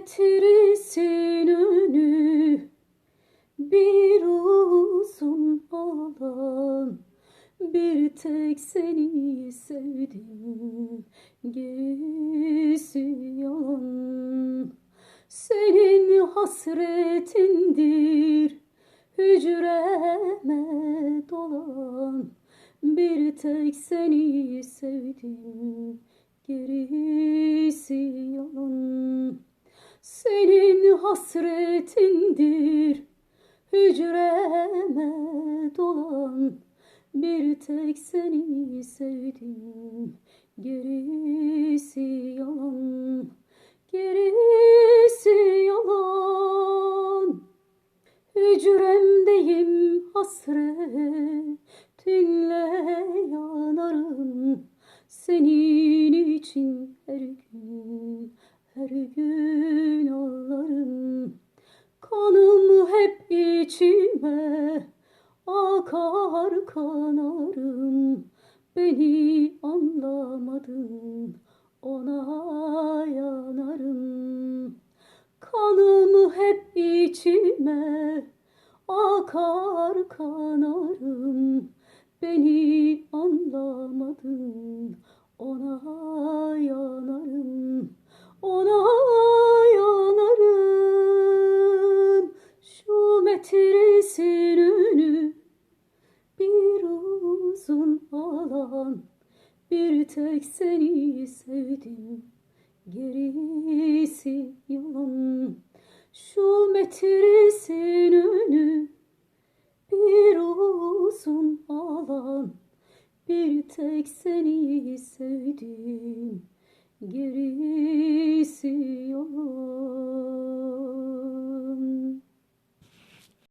metresin önü. Bir uzun alan bir tek seni sevdim. Gerisi yalan senin hasretindir. Hücreme dolan bir tek seni sevdim. Gerisi yalan senin hasretindir. Hücreme dolan. Bir tek seni sevdim. Gerisi yalan. Gerisi yalan. Hücremdeyim hasretinle yanarım. Senin için içime akar kanarım. Beni anlamadın ona yanarım. Kanım hep içime akar kanarım. Beni anlamadın uzun alan bir tek seni sevdim. Gerisi yalan. Şu metresin önü bir uzun alan. Bir tek seni sevdim. Gerisi